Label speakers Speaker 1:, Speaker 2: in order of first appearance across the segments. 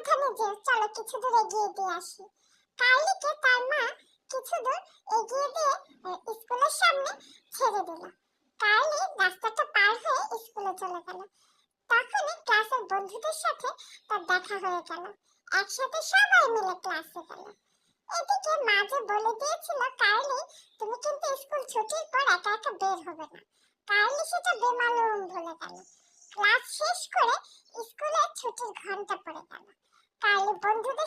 Speaker 1: সাবধানে যেও চলো, কিছু দূর এগিয়ে দিয়ে আসি। কার্লিকে তার মা কিছু দূর এগিয়ে দিয়ে স্কুলের সামনে ছেড়ে দিল। কার্লি রাস্তাটা পার হয়ে স্কুলে চলে গেল। তখনই ক্লাসের বন্ধুদের সাথে তার দেখা হয়ে গেল। একসাথে সবাই মিলে ক্লাসে গেল। এদিকে মা যে বলে দিয়েছিল, কার্লি, তুমি কিন্তু স্কুল ছুটির পর একা একা বের হবে না। কার্লি সেটা বেমালুম ভুলে গেল। ক্লাস শেষ করে স্কুলে ছুটির ঘণ্টা পড়ে গেল।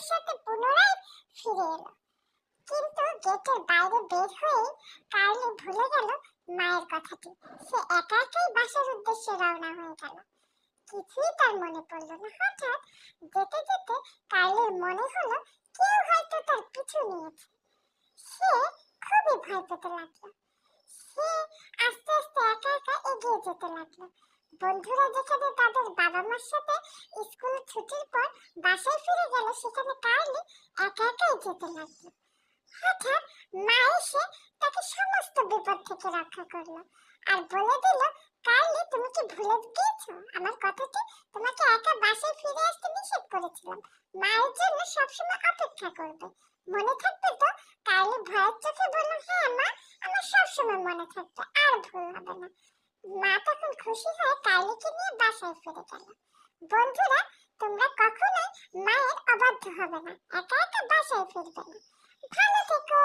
Speaker 1: সাথে পুনরায় ফিরে এলো। কিন্তু গেটের বাইরে বের হয়ে কার্লি ভুলে গেল মায়ের কথাটি। সে একা একাই বাসার উদ্দেশ্যে রওনা হয়ে গেল। কিছুই তার মনে পড়ল না। হঠাৎ যেতে যেতে কার্লির মনে হলো কেউ হয়তো তার পিছু নিয়েছে। সে খুবই ভয় পেতে লাগল। সে আস্তে আস্তে একা একা এগিয়ে যেতে লাগল। বন্ধুরা যেখানে তাদের বাবা মার সাথে স্কুল ছুটির পর বাসায় ফিরে গেল, সেখানে কার্লি একা একাই যেতে লাগল। হঠাৎ মা এসে তাকে সমস্ত বিপদ থেকে রক্ষা করল আর বলে দিল কার্লি তুমি কি ভুলে গিয়েছো? আমার কথাটি তোমাকে একা বাসায় ফিরে আসতে নিষেধ করেছিলাম। মায়ের জন্য সবসময় অপেক্ষা করবে। মনে থাকবে তো? কার্লি ভয়ের চোখে বলল হ্যাঁ মা, আমার সবসময় মনে থাকবে, আর ভুল হবে না। মা তখন খুশি হয়ে কার্লিকে নিয়ে বাসায় ফিরে গেল। বন্ধুরা, তোমরা কখনোই মায়ের অবাধ্য হবে না একা একা বাসায় ফিরবে না। ভালো থেকো।